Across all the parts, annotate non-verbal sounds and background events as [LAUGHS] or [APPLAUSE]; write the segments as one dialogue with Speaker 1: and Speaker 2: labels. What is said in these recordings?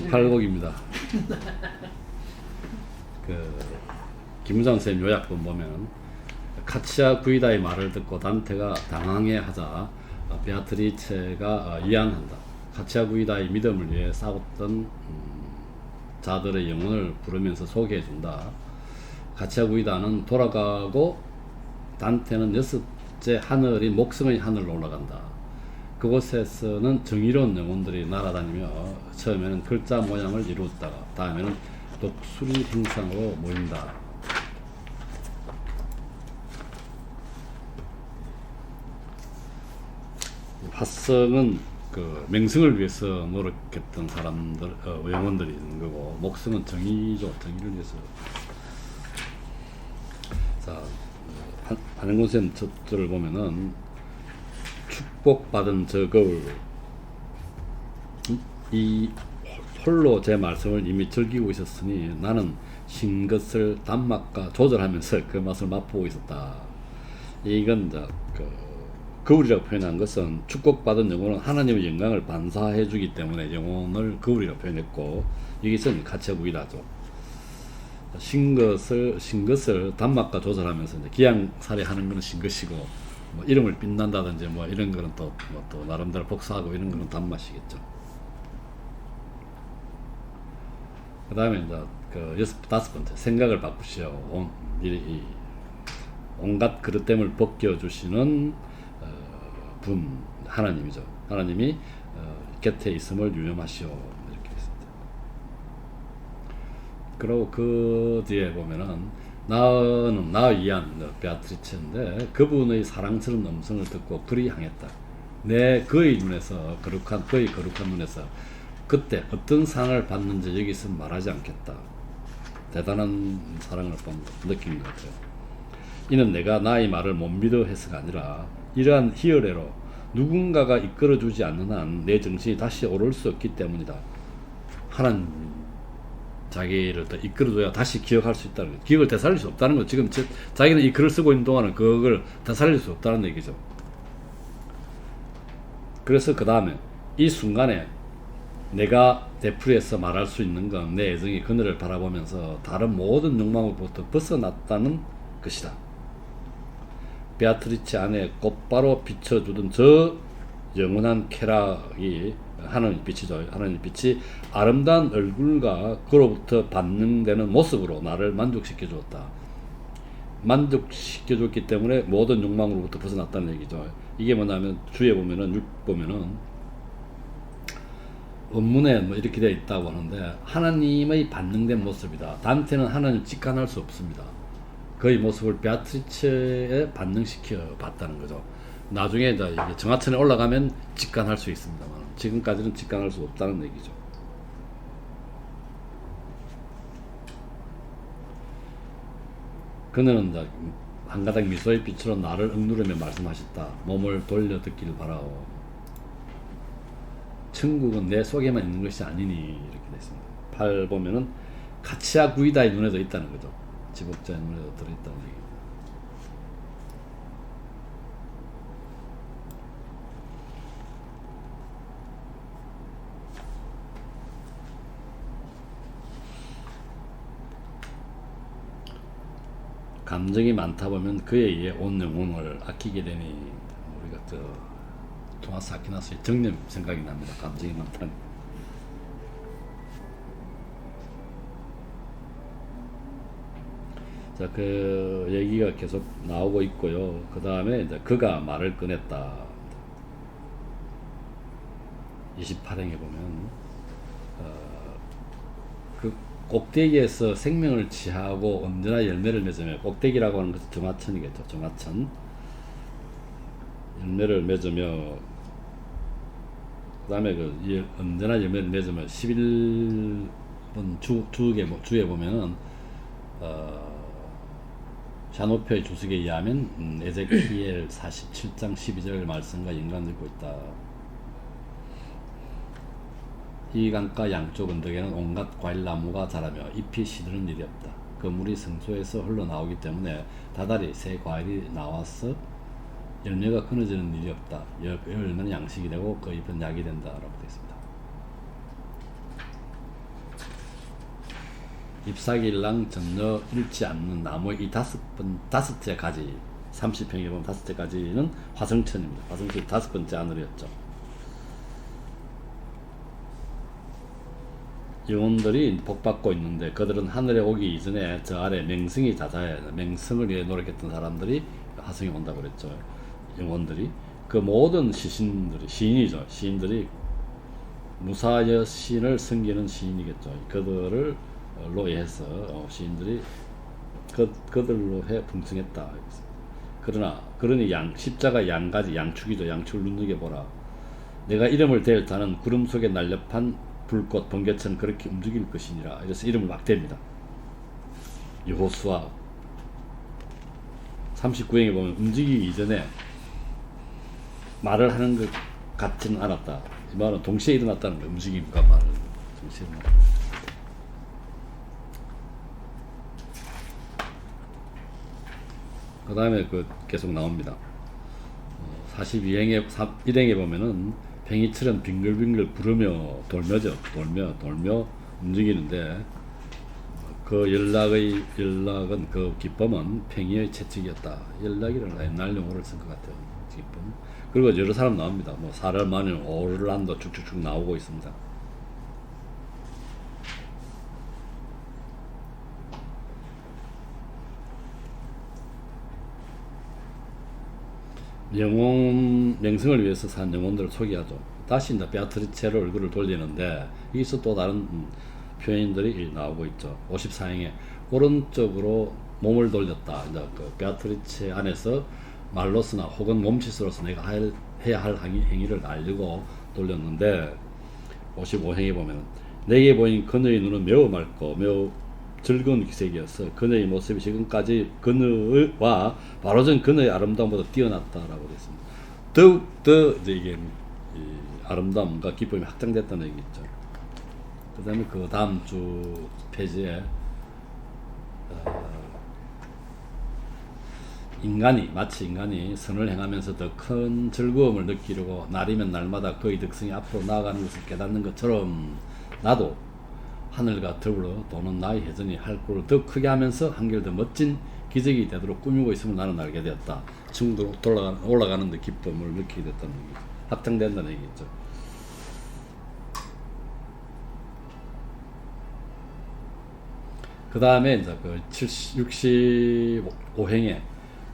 Speaker 1: 18곡입니다. 그 김우장 쌤 요약본 보면 카치아 구이다의 말을 듣고 단테가 당황해하자 어, 베아트리체가 어, 이양한다. 카치아 구이다의 믿음을 위해 싸웠던 음, 자들의 영혼을 부르면서 소개해준다. 카치아 구이다는 돌아가고 단테는 여섯째 하늘인 목성의 하늘로 올라간다. 그곳에서는 정의로운 영혼들이 날아다니며 처음에는 글자 모양을 이루었다가 다음에는 독수리 행상으로 모인다. 화성은 그 맹성을 위해서 노력했던 사람들 어, 영혼들이 있는 거고 목성은 정의죠 정의를 위해서 자 한영곤 쌤 저를 보면은 축복받은 저 거울 음? 이 홀로 제 말씀을 이미 즐기고 있었으니 나는 신 것을 단맛과 조절하면서 그 맛을 맛보고 있었다. 이건 이제 그 거울이라고 표현한 것은 축복받은 영혼은 하나님의 영광을 반사해 주기 때문에 영혼을 거울이라고 표현했고 여기서는 가채구이라죠. 신 것을 신 것을 단맛과 조절하면서 이제 기양살이 하는 것은 신 것이고 뭐 이름을 빛난다든지 뭐 이런 거는 또, 뭐 또 나름대로 복사하고 이런 거는 단맛이겠죠. 그 다음에 이제 그 여섯 다섯 번째 생각을 바꾸시오. 온, 이, 이, 온갖 그릇됨을 벗겨주시는 어, 분 하나님이죠. 하나님이 어, 곁에 있음을 유념하시오. 이렇게 있습니다. 그리고 그 뒤에 보면은 나는 나 위한 베아트리체인데 그분의 사랑스러운 음성을 듣고 그리 향했다. 내 그의 눈에서 거룩한 그의 거룩한 눈에서 그때 어떤 상을 받는지 여기서 말하지 않겠다. 대단한 사랑을 본 느낀 것 같아요. 이는 내가 나의 말을 못 믿어 해서가 아니라 이러한 희열애로 누군가가 이끌어주지 않는 한 내 정신이 다시 오를 수 없기 때문이다. 하나님 자기를 더 이끌어줘야 다시 기억할 수 있다는 거. 기억을 되살릴 수 없다는 거. 지금 저, 자기는 이 글을 쓰고 있는 동안은 그걸 되살릴 수 없다는 얘기죠. 그래서 그 다음에 이 순간에 내가 되풀이해서 말할 수 있는 건 내 애정이 그늘을 바라보면서 다른 모든 욕망으로부터 벗어났다는 것이다. 베아트리치 안에 곧바로 비춰주던 저 영원한 쾌락이 하나님 빛이죠. 하나님 빛이 아름다운 얼굴과 그로부터 반응되는 모습으로 나를 만족시켜 주었다. 만족시켜 줬기 때문에 모든 욕망으로부터 벗어났다는 얘기죠. 이게 뭐냐면 주에 보면은 육 보면은 원문에 뭐 이렇게 되어 있다고 하는데 하나님의 반응된 모습이다. 단테는 하나님 직관할 수 없습니다. 그의 모습을 베아트리체에 반응시켜 봤다는 거죠. 나중에 이제 이게 정화천에 올라가면 직관할 수 있습니다만 지금까지는 직관할 수 없다는 얘기죠. 그는 이제 한 가닥 미소의 빛으로 나를 억누르며 말씀하셨다. 몸을 돌려 듣기를 바라오. 천국은 내 속에만 있는 것이 아니니 이렇게 됐습니다. 8 보면은 가치아 구이다의 눈에도 있다는 거죠. 지복자의 눈에도 들어있다는 얘기. 감정이 많다 보면 그에 의해 온 영혼을 아끼게 되니 우리가 저 토마스 아퀴나스의 정념 생각이 납니다. 감정이 많다는. 자, 그 얘기가 계속 나오고 있고요. 그 다음에 이제 그가 말을 꺼냈다. 28행에 보면 어, 그 꼭대기에서 생명을 취하고 언제나 열매를 맺으며 꼭대기라고 하는 것은 정화천이겠죠. 정화천 열매를 맺으며 그다음에 그 예, 언제나 열매를 맺으며 11번 주 주에 주에 보면은 어, 샤노표의 주석에 의하면 음, 에제키엘 47장 12절 말씀과 연관되고 있다. 이 강가 양쪽 언덕에는 온갖 과일나무가 자라며 잎이 시드는 일이 없다. 그 물이 성소에서 흘러나오기 때문에 다달이 새 과일이 나와서 열매가 끊어지는 일이 없다. 열- 열매는 양식이 되고 그 잎은 약이 된다라고 되어 있습니다. 잎사귀랑 전혀 잃지 않는 나무 이 다섯 번 다섯 째 가지 30평에 보면 다섯 째 가지는 화성천입니다. 화성천 다섯 번째 하늘이었죠. 영혼들이 복받고 있는데 그들은 하늘에 오기 이전에 저 아래 맹승이 자자해 맹승을 위해 노력했던 사람들이 화성에 온다고 그랬죠. 영혼들이 그 모든 시신들이 시인이죠. 시인들이 무사여 신을 섬기는 시인이겠죠. 그들을 로해서 어, 시인들이 그, 그들로 해 풍성했다. 그러나 그러니 양 십자가 양가지 양축이죠. 양축을 눈누게 보라. 내가 이름을 대을 타는 구름 속에 날렵한 불꽃 번개처럼 그렇게 움직일 것이니라. 이래서 이름을 막 댑니다. 여호수아 39행에 보면 움직이기 이전에 말을 하는 것 같지는 않았다. 이 말은 동시에 일어났다는 거 움직임과 말을 동시에 일어났다. 그 다음에 그 계속 나옵니다. 42행에 1행에 보면은 팽이처럼 빙글빙글 구르며 돌며죠. 돌며 돌며 움직이는데 그 연락의 연락은 그 기쁨은 팽이의 채찍이었다. 연락이라는 옛날 용어를 쓴 것 같아요. 기쁨. 그리고 여러 사람 나옵니다. 뭐 사를 마늘 오르란도 쭉쭉쭉 나오고 있습니다. 영혼 명성을 위해서 산 영혼들을 소개하죠. 다시 이제 베아트리체로 얼굴을 돌리는데 여기서 또 다른 음, 표현들이 나오고 있죠. 54행에 오른쪽으로 몸을 돌렸다. 이제 그 베아트리체 안에서 말로서나 혹은 몸짓으로서 내가 할, 해야 할 행위, 행위를 알리고 돌렸는데 55행에 보면 내게 보인 그녀의 눈은 매우 맑고 매우 즐거운 기색이었어. 그녀의 모습이 지금까지 그녀와 바로 전 그녀의 아름다움보다 뛰어났다라고 됐습니다. 더욱 더 이제 이게 이 아름다움과 기쁨이 확장됐다는 얘기죠. 그 다음에 그 다음 주 페이지에 어, 인간이 마치 인간이 선을 행하면서 더 큰 즐거움을 느끼려고 날이면 날마다 그의 덕성이 앞으로 나아가는 것을 깨닫는 것처럼 나도 하늘과 더불어 도는 나의 회전이 활구를 더 크게 하면서 한결 더 멋진 기적이 되도록 꾸미고 있음을 나는 알게 되었다. 지금도 돌아가, 올라가는 데 기쁨을 느끼게 됐다는 얘기죠. 확장된다는 얘기죠. 그 다음에 이제 그 70, 65행에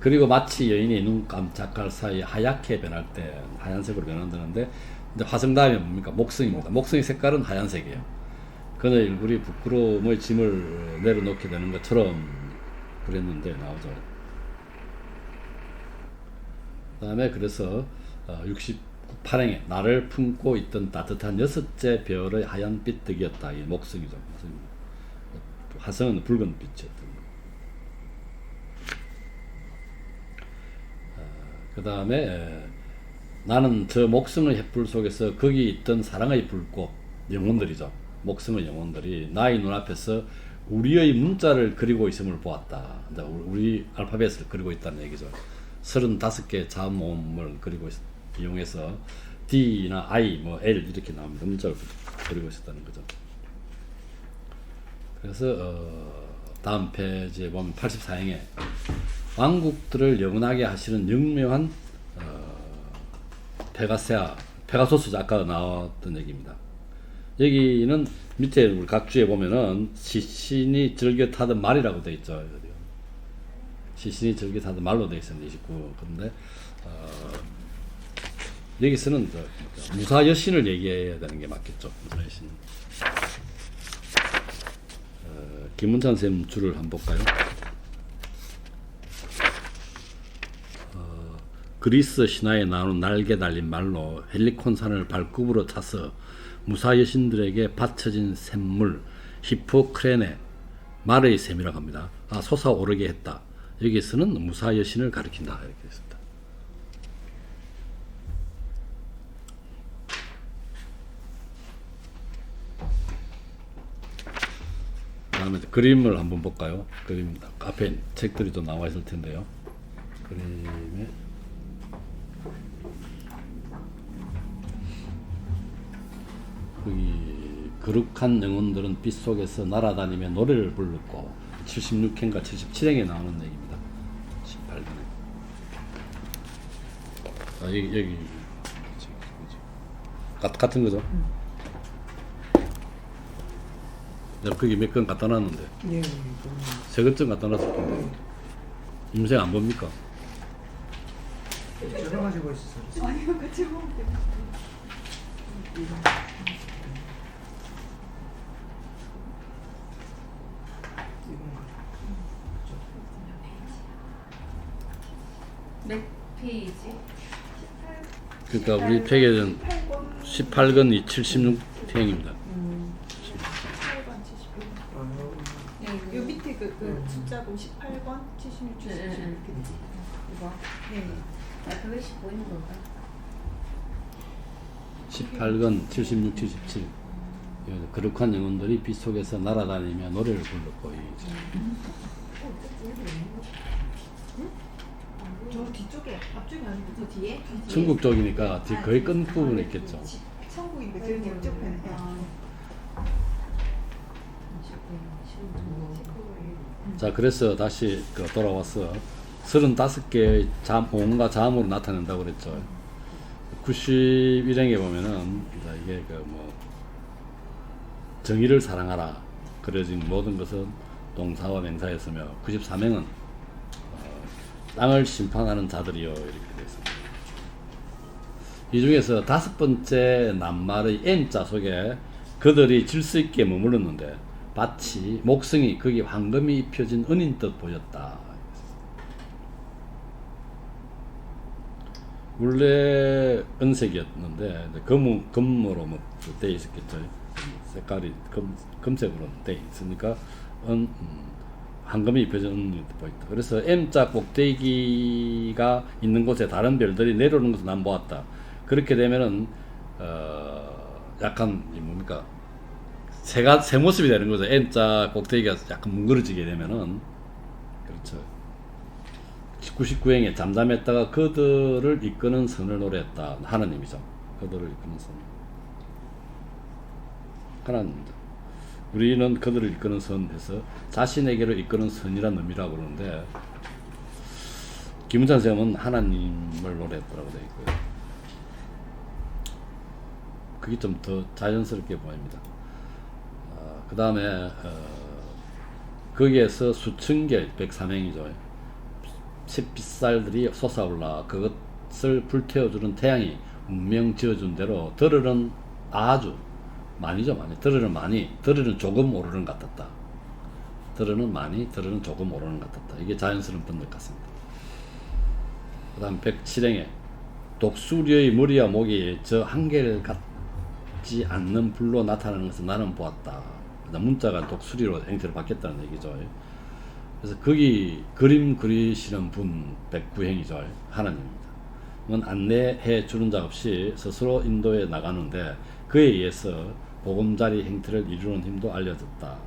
Speaker 1: 그리고 마치 여인이 눈 깜짝할 사이 하얗게 변할 때 하얀색으로 변한다는데 이제 화성 다음에 뭡니까? 목성입니다. 목성의 색깔은 하얀색이에요. 그의 얼굴이 부끄러움의 짐을 내려놓게 되는 것처럼 그랬는데 나오죠. 그 다음에 그래서 68행에 나를 품고 있던 따뜻한 여섯째 별의 하얀빛 덕이었다. 이 목성이죠. 화성은 붉은 빛이었던 거. 그 다음에 나는 저 목성의 햇불 속에서 거기 있던 사랑의 불꽃 영혼들이죠. 목성의 영혼들이 나의 눈앞에서 우리의 문자를 그리고 있음을 보았다. 우리 알파벳을 그리고 있다는 얘기죠. 35개 자음모음을 그리고 있, 이용해서 D나 I, 뭐 L 이렇게 나옵니다. 문자를 그리고 있었다는 거죠. 그래서 어, 다음 페이지에 보면 84행에 왕국들을 영원하게 하시는 영묘한 어, 페가세아, 페가소스 아까 나왔던 얘기입니다. 여기는 밑에 우리 각주에 보면은 시신이 즐겨 타던 말이라고 되어 있죠. 시신이 즐겨 타던 말로 되어 있습니다. 29. 그런데 어, 여기서는 무사 여신을 얘기해야 되는 게 맞겠죠. 무사 여신. 어, 김문찬 쌤 줄을 한번 볼까요? 어, 그리스 신화에 나오는 날개 달린 말로 헬리콘 산을 발굽으로 차서 무사 여신들에게 바쳐진 샘물 히포크레네 말의 샘이라고 합니다. 아, 솟아오르게 했다. 여기서는 무사 여신을 가리킨다 이렇게 했습니다. 다음에 그림을 한번 볼까요? 그림 앞에 책들이 좀 나와 있을 텐데요. 그림에 여기 거룩한 영혼들은 빛 속에서 날아다니며 노래를 불렀고 76행과 77행에 나오는 얘기입니다. 18권에. 아, 여기 여기. 같, 같은 거죠? 내가 거기 몇 건 갖다 놨는데
Speaker 2: 예,
Speaker 1: 세 건쯤 갖다 놨을 텐데 음색 안 봅니까?
Speaker 2: 그 저러 가지고 있었어요.
Speaker 3: 아니요, 같이 때. 몇 페이지?
Speaker 1: 그러니까 우리 폐계는
Speaker 3: 8권.
Speaker 1: 18건 이 76행입니다.
Speaker 3: 18권 71.
Speaker 2: 아,
Speaker 3: 요 밑에 그, 그
Speaker 2: 음.
Speaker 3: 숫자도 18권 76, 77
Speaker 4: 네, 네, 네.
Speaker 3: 이렇게 되지.
Speaker 4: 이거
Speaker 3: 네.
Speaker 4: 나 그것이 보이는 건가?
Speaker 1: 18건 76, 77. 여기서 거룩한 영혼들이 빛 속에서 날아다니며 노래를 불렀고 이제
Speaker 3: 저 뒤쪽에 앞쪽이 아니고 저 뒤에?
Speaker 1: 천국 쪽이니까 뒤 거의 끝 부분에 있겠죠.
Speaker 3: 천국인데 저기 옆쪽 편에.
Speaker 1: 자 그래서 다시 그 돌아와서 35개의 잠, 온과 잠으로 나타낸다고 그랬죠. 91행에 보면은 이게 그 뭐 정의를 사랑하라 그려진 모든 것은 동사와 명사였으며 93행은 어, 땅을 심판하는 자들이요 이렇게 되었습니다. 이 중에서 다섯 번째 낱말의 M자 속에 그들이 질서 있게 머물렀는데 밭이 목성이 거기 황금이 입혀진 은인 뜻 보였다. 원래 은색이었는데 이제 검 검으로 뭐돼 있었겠죠. 색깔이 검 검색으로 돼 있으니까 은 음, 은인 뜻 보였다. 그래서 M자 꼭대기가 있는 곳에 다른 별들이 내려오는 것을 난 보았다. 그렇게 되면은 어 약간 이 뭡니까 새가 새 모습이 되는 거죠. N자 꼭대기가 약간 뭉그러지게 되면은 그렇죠. 99행에 잠잠했다가 그들을 이끄는 선을 노래했다. 하나님이죠. 그들을 이끄는 선. 하나님입니다. 우리는 그들을 이끄는 선에서 자신에게로 이끄는 선이라는 의미라고 그러는데 김은찬 선생님은 하나님을 노래했다고 되어 있고요. 그게 좀 더 자연스럽게 보입니다. 그 다음에 어, 거기에서 수천 개 백삼행이죠. 햇빛살들이 솟아올라 그것을 불태워주는 태양이 운명 지어준 대로 들으는 아주 많이죠 많이 들으는 많이 들으는 조금 오르는 것 같았다. 들으는 많이 들으는 조금 오르는 것 같았다. 이게 자연스러운 번역 같습니다. 그 다음 107행에 독수리의 머리와 목이 저 한결 같지 않는 불로 나타나는 것을 나는 보았다. 문자가 독수리로 형태를 바뀌었다는 얘기죠. 그래서 거기 그림 그리시는 분 109행이죠. 하나님입니다. 은 안내해 주는 자 없이 스스로 인도에 나가는데 그에 의해서 보금자리 행태를 이루는 힘도 알려졌다.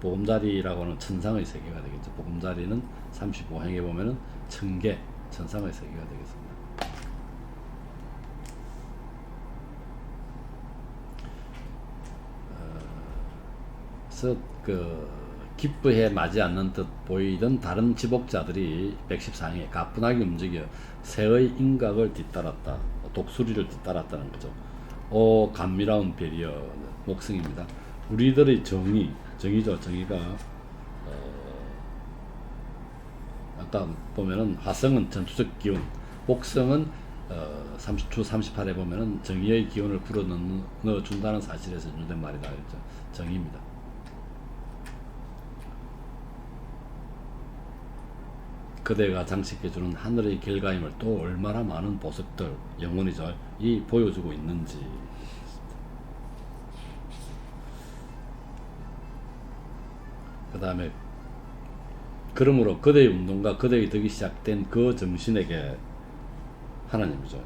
Speaker 1: 보금자리라고 하는 천상의 세계가 되겠죠. 보금자리는 35행에 보면은 천계, 천상의 세계가 되겠습니다. 그래서 그 기쁘해 마지 않는 듯 보이던 다른 지복자들이 114행에 가뿐하게 움직여 새의 인각을 뒤따랐다. 독수리를 뒤따랐다는 거죠. 오 감미로운 별이여 목성입니다. 우리들의 정의, 정의죠. 정의가 어, 아까 보면은 화성은 전투적 기운, 목성은 어, 30초 38에 보면은 정의의 기운을 불어 넣어 준다는 사실에서 유된 말이다. 그랬죠. 정의입니다. 그대가 장식해주는 하늘의 길가임을 또 얼마나 많은 보석들, 영혼이죠. 이 보여주고 있는지. 그 다음에 그러므로 그대의 운동과 그대의 덕이 시작된 그 정신에게 하나님이죠.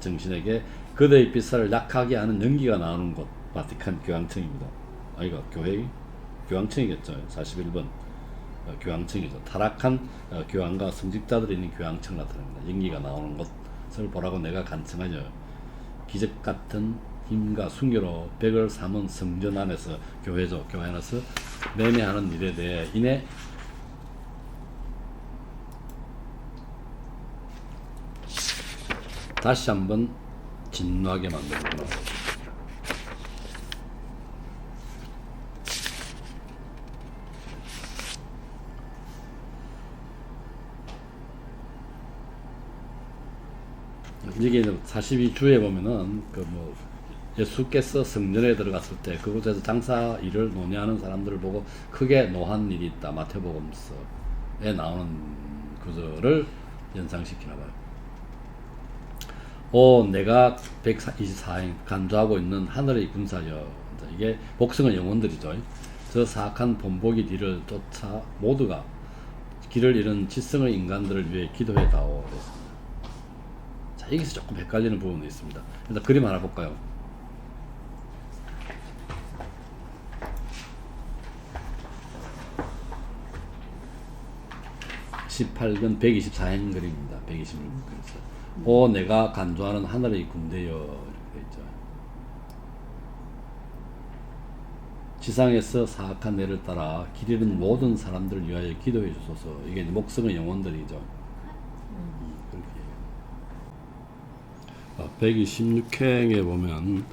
Speaker 1: 정신에게 그대의 빛을 약하게 하는 연기가 나오는 곳 바티칸 교황청입니다. 아 이거 교회 교황청이겠죠. 41번 어, 교황청이죠. 타락한 어, 교황과 성직자들이 있는 교황청 나타납니다. 연기가 나오는 것을 보라고 내가 간청하여 기적 같은 힘과 순교로 백을 삼은 성전 안에서 교회죠. 교회 안에서 매매하는 일에 대해 이내 다시 한번 진노하게 만들구나. 이게 42주에 보면은 그 뭐 예수께서 성전에 들어갔을 때 그곳에서 장사 일을 논의하는 사람들을 보고 크게 노한 일이 있다 마태복음서에 나오는 구절을 연상시키나 봐요. 오 내가 124행 간주하고 있는 하늘의 군사여 이게 복성의 영혼들이죠. 저 사악한 본보기 뒤를 쫓아 모두가 길을 잃은 지성의 인간들을 위해 기도해다오. 자, 여기서 조금 헷갈리는 부분이 있습니다. 일단 그림 하나 볼까요? (18근) (124행) 그림입니다. (126) 그래서. 오 내가 간주하는 하늘의 군대여. 이렇게 있죠. 지상에서 사악한 애를 따라 길 잃은 모든 사람들을 위하여 기도해 주소서. 이게 목성의 영혼들이죠 음, 그렇게 얘기해요. 어, 126행에 보면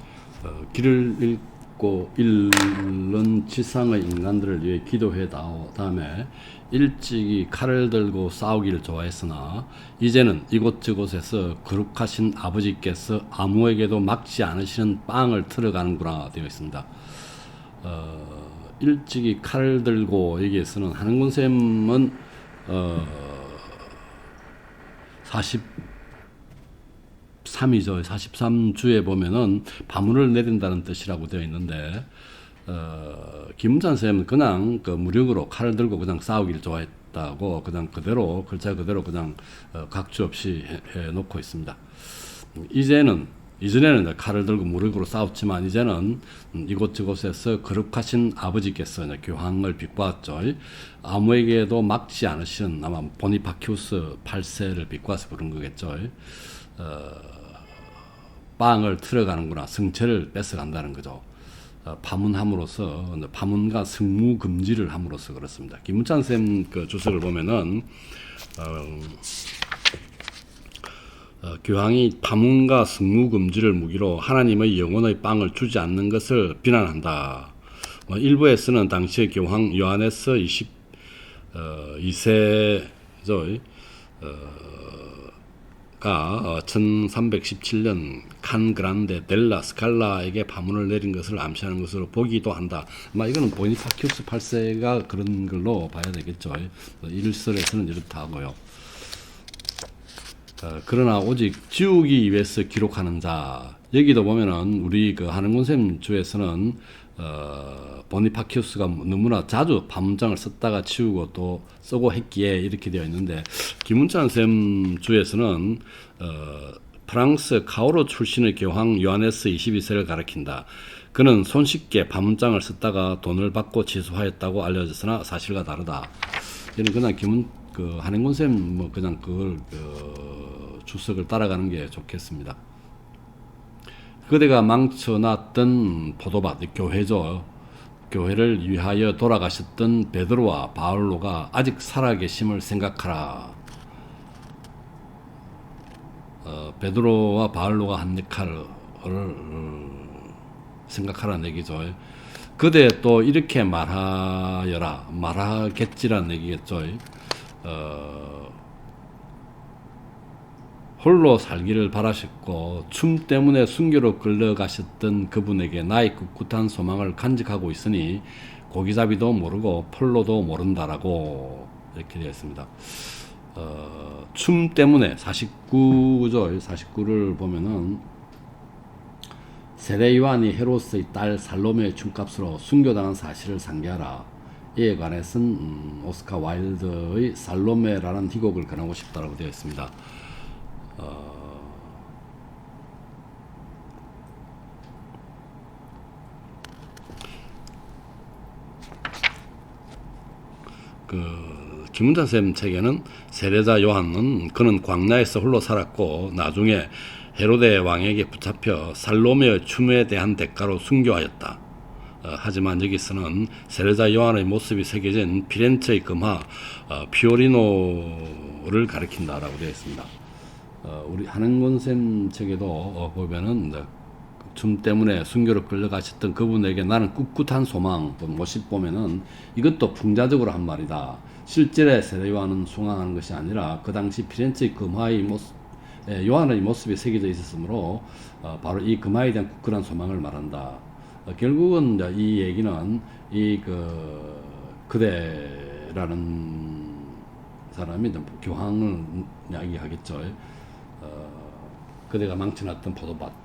Speaker 1: 어, 길을 잃고 잃는 지상의 인간들을 위해 기도해 다오 다음에 일찍이 칼을 들고 싸우기를 좋아했으나 이제는 이곳저곳에서 거룩하신 아버지께서 아무에게도 막지 않으시는 빵을 틀어가는구나 되어 있습니다. 어, 일찍이 칼을 들고 여기에서는 한은군 쌤은 어, 40 3이죠. 43주에 보면은 파문을 내린다는 뜻이라고 되어 있는데 어, 김문찬 쌤은 그냥 그 무력으로 칼을 들고 그냥 싸우기를 좋아했다고 그냥 그대로 글자 그대로 그냥 어, 각주 없이 해, 해 놓고 있습니다. 이제는 이전에는 칼을 들고 무력으로 싸웠지만 이제는 음, 이곳저곳에서 거룩하신 아버지께서 교황을 비꼬았죠. 아무에게도 막지 않으시는 아마 보니파키우스 8세를 비꼬아서 그런 거겠죠. 어, 빵을 틀어가는구나 성체를 뺏어간다는 거죠. 어, 파문함으로써 파문과 승무 금지를 함으로써 그렇습니다. 김문찬 쌤그 주석을 보면은 어, 어, 교황이 파문과 승무 금지를 무기로 하나님의 영혼의 빵을 주지 않는 것을 비난한다. 어, 일부에서는 당시의 교황 요하네스 20 어, 2세죠. 가 어, 1317년 칸 그란데 델라 스칼라에게 파문을 내린 것을 암시하는 것으로 보기도 한다. 아마 이거는 보니파키우스 8세가 그런 걸로 봐야 되겠죠. 어, 일설에서는 이렇다 하고요. 어, 그러나 오직 지우기 위해서 기록하는 자 여기도 보면은 우리 그 한은군쌤 주에서는 어, 보니파키우스가 너무나 자주 반문장을 썼다가 치우고 또 쓰고 했기에 이렇게 되어 있는데 김문찬 쌤 주에서는 어, 프랑스 카오로 출신의 교황 요하네스 22세를 가리킨다. 그는 손쉽게 반문장을 썼다가 돈을 받고 취소하였다고 알려졌으나 사실과 다르다. 이는 그냥 김문 그 한행군 쌤뭐 그냥 그걸 그 주석을 따라가는 게 좋겠습니다. 그대가 망쳐놨던 포도밭 교회죠. 교회를 위하여 돌아가셨던 베드로와 바울로가 아직 살아계심을 생각하라. 어, 베드로와 바울로가 한 역할을 어, 생각하라는 얘기죠. 그대 또 이렇게 말하여라. 말하겠지라는 얘기겠죠. 어, 홀로 살기를 바라셨고 춤 때문에 순교로 끌려가셨던 그분에게 나의 꿋꿋한 소망을 간직하고 있으니 고기잡이도 모르고 폴로도 모른다라고 이렇게 되어 있습니다. 어, 춤 때문에 49죠. 49를 보면은 요한이 헤로스의 딸 살로메의 춤값으로 순교당한 사실을 상기하라. 이에 관해서는 음, 오스카 와일드의 살로메라는 희곡을 권하고 싶다라고 되어 있습니다. 어, 그 김문찬 쌤 책에는 세례자 요한은 그는 광야에서 홀로 살았고 나중에 헤로데 왕에게 붙잡혀 살로메의 춤에 대한 대가로 순교하였다. 어, 하지만 여기서는 세례자 요한의 모습이 새겨진 피렌체의 금화 어, 피오리노를 가리킨다라고 되어 있습니다. 어, 우리 한행곤 쌤 책에도 어, 보면은 춤 때문에 순교로 끌려가셨던 그분에게 나는 꿋꿋한 소망 또 모습 보면은 이것도 풍자적으로 한 말이다. 실제의 세례 요한은 숭앙하는 것이 아니라 그 당시 피렌체의 금화의 모습, 예, 요한의 모습이 새겨져 있었으므로 어, 바로 이 금화에 대한 굳건한 소망을 말한다. 어, 결국은 이 얘기는 이 그 그대라는 사람이 교황을 이야기하겠죠. 어, 그대가 망쳐놨던 포도밭.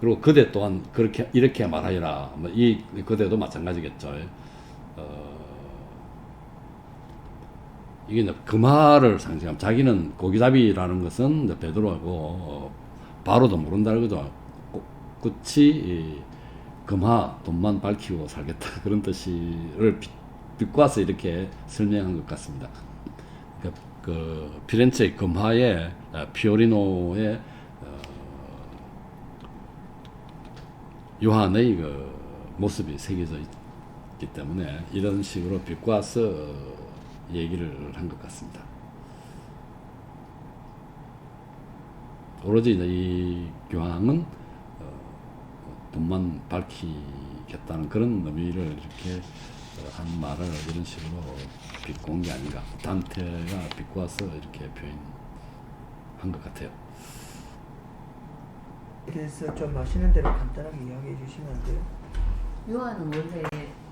Speaker 1: 그리고 그대 또한 그렇게 이렇게 말하여라. 뭐 이 그대도 마찬가지겠죠. 어, 이게 이제 금화를 상징함. 자기는 고기잡이라는 것은 베드로하고 어, 바로도 모른다는 거죠. 고- 끝이 이 금화 돈만 밝히고 살겠다 [LAUGHS] 그런 뜻을 비- 비꼬아서 이렇게 설명한 것 같습니다. 그, 그 피렌체의 금화에 어, 피오리노의 어, 요한의 그 모습이 새겨져 있기 때문에 이런 식으로 비꼬아서 어, 얘기를 한 것 같습니다. 오로지 이 교황은 어, 돈만 밝히겠다는 그런 의미를 이렇게 어, 한 말을 이런 식으로 비꼬은 게 아닌가. 단테가 비꼬아서 이렇게 표현한 것 같아요.
Speaker 2: 그래서 좀 아시는 대로 간단하게 이야기해 주시면 안 돼요?
Speaker 4: 요한은 원래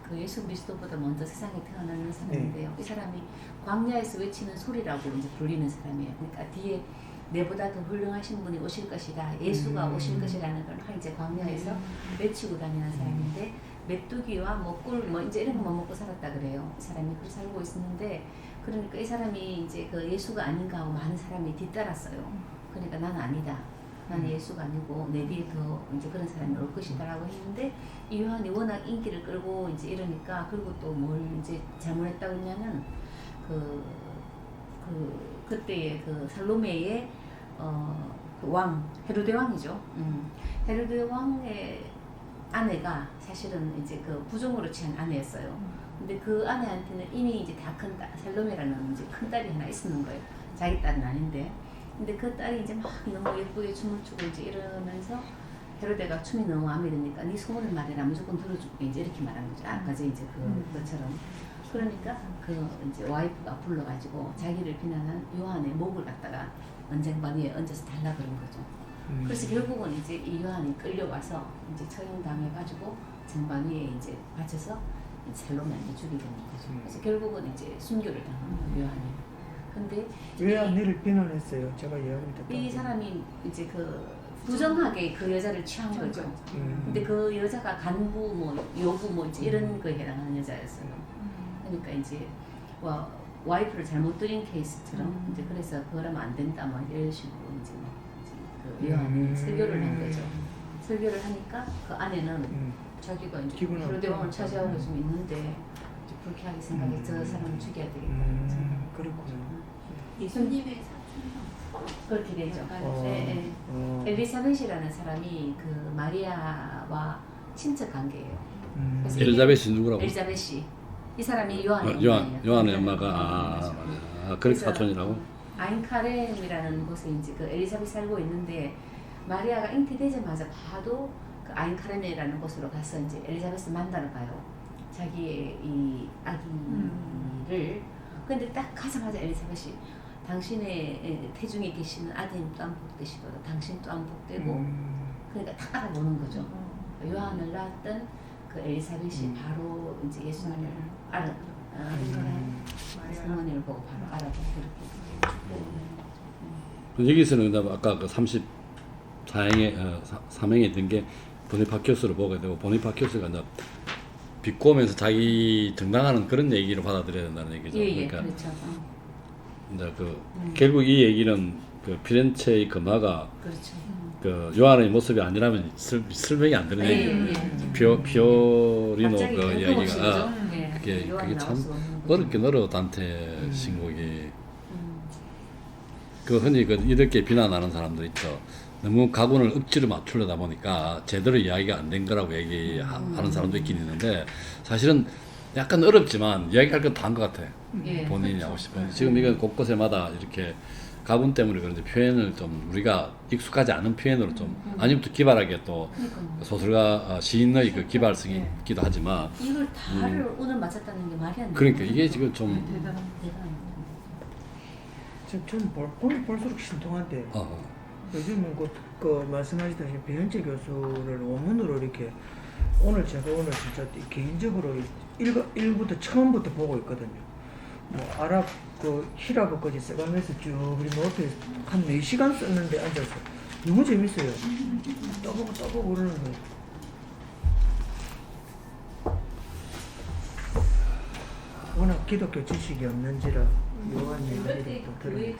Speaker 4: 그 예수 그리스도보다 먼저 세상에 태어나는 사람인데요. 이 사람이 광야에서 외치는 소리라고 이제 불리는 사람이에요. 그러니까 뒤에 내보다 더 훌륭하신 분이 오실 것이다. 예수가
Speaker 2: 음.
Speaker 4: 오실 것이라는 걸 이제 광야에서 외치고 다니는 사람인데 메뚜기와 뭐꿀뭐 이제 이런 것만 먹고 살았다 그래요. 이 사람이 그렇게 살고 있었는데 그러니까 이 사람이 이제 그 예수가 아닌가 하고 많은 사람이 뒤따랐어요. 그러니까 나는 아니다. 나는
Speaker 2: 음.
Speaker 4: 예수가 아니고 내 뒤에 더 이제 그런 사람이 올 것이다라고 했는데 이 요한이 워낙 인기를 끌고 이제 이러니까 그리고 또 뭘 이제 잘못했다고 했냐면 그, 그 그때의 그 살로메의 어왕 헤로데 왕이죠. 음. 헤로데 왕의 아내가 사실은 이제 그 부정으로 취한 아내였어요. 근데 그 아내한테는 이미 이제 다 큰 딸, 살로메라는 이제 큰 딸이 하나 있었는 거예요. 자기 딸은 아닌데. 근데 그 딸이 이제 막 너무 예쁘게 춤을 추고 이제 이러면서 헤로데가 춤이 너무 마음에 드니까 네 소문을 말해라 무조건 들어줄게 이제 이렇게 말한 거죠. 아까 저 이제 그
Speaker 3: 음.
Speaker 4: 것처럼. 그러니까 그 이제 와이프가 불러 가지고 자기를 비난한 요한의 목을 갖다가 언쟁반 위에 얹어서 달라 그런 거죠.
Speaker 2: 음.
Speaker 4: 그래서 결국은 이제 이 요한이 끌려와서 이제 처형당해 가지고 쟁반 위에 이제 받쳐서 살로메한테 죽이게 되는 거죠.
Speaker 2: 음.
Speaker 4: 그래서 결국은 이제 순교를 당한 거예요, 요한이. 근데
Speaker 2: 왜
Speaker 4: 이-
Speaker 2: 아내를 비난했어요? 제가 이야기를 듣다.
Speaker 4: 이 사람이 이제 그 부정하게 그 여자를 취한 거죠.
Speaker 2: 음.
Speaker 4: 근데 그 여자가 간부 뭐 요부 뭐 이제 이런 거에 해당하는 여자였어요. 그러니까 이제 와 와이프를 잘못 들인 케이스처럼
Speaker 3: 음.
Speaker 4: 이제 그래서 그러면 안 된다 뭐 이런 식으로 이제 막그
Speaker 2: 음.
Speaker 4: 설교를 한 거죠. 설교를 하니까 그 아내는
Speaker 2: 음.
Speaker 4: 자기가 이제
Speaker 2: 기분 나쁘다.
Speaker 4: 차지하고
Speaker 2: 음.
Speaker 4: 좀 있는데 이제 불쾌하게 생각해 저
Speaker 2: 음.
Speaker 4: 사람을 죽여야 되겠다.
Speaker 2: 음. 그렇군요.
Speaker 3: 예수님의 사촌.
Speaker 4: 그렇게 되죠.
Speaker 2: 어.
Speaker 4: 네, 네.
Speaker 2: 어.
Speaker 4: 엘리사벳이라는 사람이 그 마리아와 친척 관계예요.
Speaker 2: 음.
Speaker 4: 그래서
Speaker 1: 엘리자벳이 누구라고?
Speaker 4: 엘리자벳이 이 사람이 요한의
Speaker 1: 어, 요한. 요한의
Speaker 4: 네.
Speaker 1: 엄마가 아,
Speaker 4: 그렇죠.
Speaker 1: 아, 그렇게 사촌이라고?
Speaker 4: 아인카렘이라는 곳에 이제 그 엘리사벳 살고 있는데 마리아가 잉태되자마자 바로 그 아인카렘이라는 곳으로 가서 이제 엘리사벳을 만나러 가요. 자기의 이 아기를 근데 딱 가자마자 엘리사벳이 당신의 태중에 계시는 아드님 또한 복되시도록 당신 또한 복되고
Speaker 2: 음.
Speaker 4: 그러니까 딱 알아보는 거죠. 요한을 낳았던 그 엘리사벳이
Speaker 2: 음.
Speaker 4: 바로 이제 예수님을 알아 아,
Speaker 2: 음.
Speaker 4: 성모님을 보고 바로 알아보고 그렇게
Speaker 1: 여기서는 근데 아까 그 34행에 어, 3행에 든게 보니파키오스를 보게 되고 보니파키오스가 이제 비꼬면서 자기 정당하는 그런 얘기를 받아들여야 된다는 얘기죠.
Speaker 4: 예 예
Speaker 1: 그러니까
Speaker 4: 그렇죠. 어,
Speaker 1: 이제 그
Speaker 4: 음.
Speaker 1: 결국 이 얘기는 그 피렌체의 금화가
Speaker 4: 그렇죠.
Speaker 1: 그 요한의 모습이 아니라면 설, 설명이 안 되는
Speaker 4: 예,
Speaker 1: 얘기예요.
Speaker 4: 예, 예.
Speaker 1: 피오 피오리노
Speaker 4: 갑자기
Speaker 1: 그 이야기가
Speaker 4: 그죠? 예,
Speaker 1: 그게-
Speaker 4: 요한이
Speaker 1: 그게
Speaker 4: 나올
Speaker 1: 참-
Speaker 4: 수 없는
Speaker 1: 어렵긴 어려워 단테
Speaker 2: 음.
Speaker 1: 신곡이
Speaker 4: 음.
Speaker 1: 그 흔히 그 이렇게 비난하는 사람들 있죠. 너무 가군을 억지로 맞추려다 보니까 제대로 이야기가 안 된 거라고 얘기하는 사람도 있긴 있는데 사실은 약간 어렵지만 이야기할 건 다 한 것 같아.
Speaker 4: 예.
Speaker 1: 본인이 하고 싶은. 지금 이건 곳곳에마다 이렇게 가군 때문에 그런지 표현을 좀 우리가 익숙하지 않은 표현으로 좀 아니부터 기발하게 또
Speaker 4: 그러니까
Speaker 1: 소설가 어, 시인의 그 기발성이
Speaker 4: 예.
Speaker 1: 있기도 하지만
Speaker 4: 이걸 다를 오늘 맞췄다는 게 말이 안 돼.
Speaker 1: 그러니까 이게 지금 좀
Speaker 3: 대단한
Speaker 4: 대단한
Speaker 2: 좀, 좀 볼, 보면 볼수록 신통한데
Speaker 1: 어,
Speaker 2: 요즘은 그, 그 말씀하시다시피 배현재 교수를 원문으로 이렇게 오늘 제가 오늘 진짜 개인적으로 일, 일부터 처음부터 보고 있거든요. 뭐 아랍 그 히라브까지 써가면서 쭉 우리 노트에 한 4시간 썼는데 앉아서 너무 재밌어요. 떠보고 떠보고 그러는 거예요. 워낙 기독교 지식이 없는지라 묘한 얘기를 또 들으니까